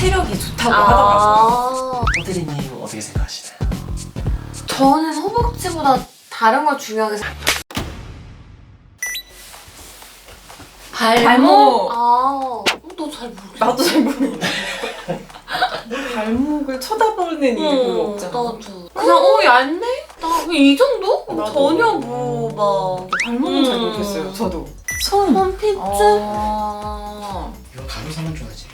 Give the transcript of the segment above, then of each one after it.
체력이 좋다고 하더라고요. 아, 호대리님 어떻게 생각하시나요? 저는 허벅지보다 다른 걸 중요하게 생각. 발목? 발목. 아, 너잘 모르겠어. 나도 잘 모르겠어. 발목을 쳐다보는 이유가 없잖아. 나도. 그냥 어 얇네? 나이 정도? 나도. 전혀 뭐 막. 발목은 잘 음. 모르겠어요. 저도. 손. 홈피츠? 어... 이거 가로사만 좋아하지.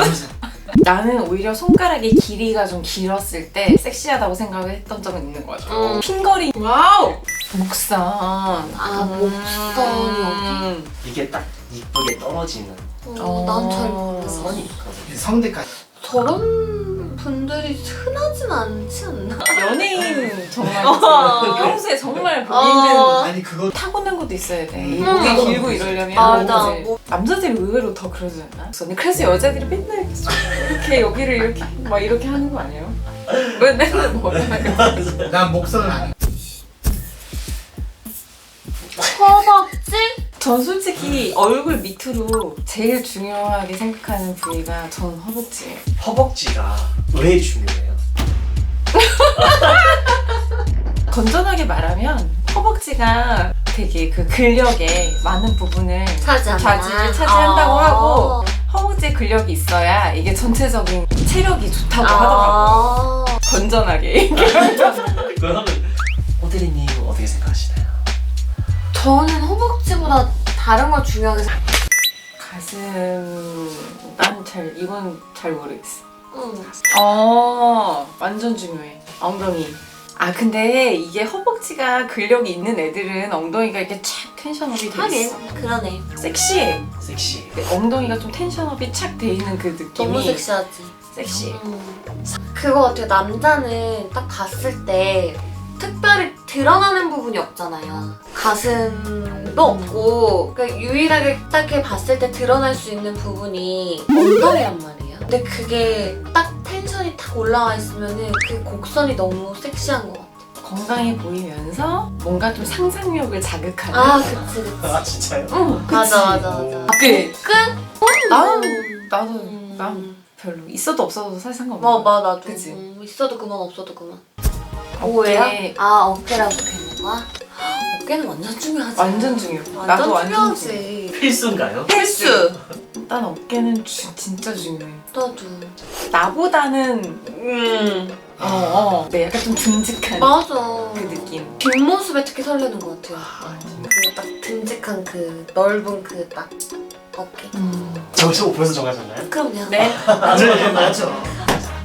나는 오히려 손가락의 길이가 좀 길었을 때 섹시하다고 생각을 했던 적은 있는 것 같아. 음. 핑거리. 와우. 목선. 아, 목선이 음. 이게 딱 이쁘게 떨어지는 어, 난잘 어. 모르겠어. 선이. 성대까지. 저런 분들이 흔하진 않지 않나? 연예인 정말 어. 평소에 정말 보기 어. 힘든 아니 그거 타고난 것도 있어야 돼. 이 음. 목이 길고 이러려면 맞아. 이제 남자들이 의외로 더 그러지 않나? 그래서 여자들이 맨날 이렇게 좀 이렇게 여기를 이렇게 막 이렇게 하는 거 아니에요? 맨날 머리를 난 목선을 안 해. 허벅지? 전 솔직히 얼굴 밑으로 제일 중요하게 생각하는 부위가 전 허벅지예요. 허벅지가 왜 중요해요? 건전하게 말하면 허벅지가 되게 그 근력의 많은 부분을 차지한다. 자질을 차지한다고 아. 하고 허벅지에 근력이 있어야 이게 전체적인 체력이 좋다고 하더라고. 아. 건전하게. 그러면 호대리님 어떻게 생각하시나요? 저는 허벅지보다 다른 걸 중요하게 생각. 가슴 난 잘 이건 잘 모르겠어. 응. 어 완전 중요해. 엉덩이. 아 근데 이게 허벅지가 근력이 있는 애들은 엉덩이가 이렇게 착 텐션업이 돼 있어. 하긴 그러네. 섹시해. 섹시. 엉덩이가 좀 텐션업이 착 돼 있는 그 느낌이 너무 섹시하지. 섹시해. 그거 같아요. 남자는 딱 봤을 때 특별히 드러나는 부분이 없잖아요. 가슴도 없고 그러니까 유일하게 딱 이렇게 봤을 때 드러날 수 있는 부분이 엉덩이란 말이에요. 근데 그게 딱 텐션이 탁 올라와 있으면은 그 곡선이 너무 섹시한 것 같아. 건강해 보이면서 뭔가 좀 상상력을 자극하는. 아, 그치, 그치. 아 진짜요? 응, 그치. 맞아, 맞아, 맞아. 끝. 끝? 나는 나도 음. 난 별로 있어도 없어도 사실 상관없어. 뭐, 뭐, 나도. 그치. 음, 있어도 그만, 없어도 그만. 어깨 뭐예요? 아, 어깨라고 좋겠는 거야? 어깨는 완전 중요하지. 완전 중요. 완전 나도 완전 중요. 중요하지. 필수인가요? 필수. 난 어깨는 주- 진짜 중요해. 나도. 나보다는 음, 어, 어, 네, 약간 좀 듬직한 맞아. 그 느낌. 뒷모습에 특히 설레는 것 같아요. 아, 그딱 듬직한 그 넓은 그 딱 어깨. 음. 저기서 벌써 정하셨나요? 그럼요. 네, 맞죠 맞죠.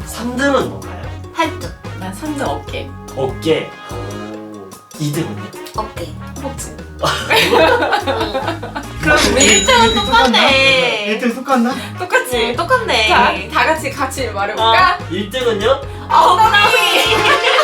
3등은 뭔가요? 팔뚝, 난 산적 어깨, 어깨. 오. 2등은요? 어깨. 허벅지. 그럼 우리 1등은 똑같네. 1등 똑같나? 똑같이. 똑같네. 자, 다 같이 같이 말해볼까? 1등은요? 엉덩이.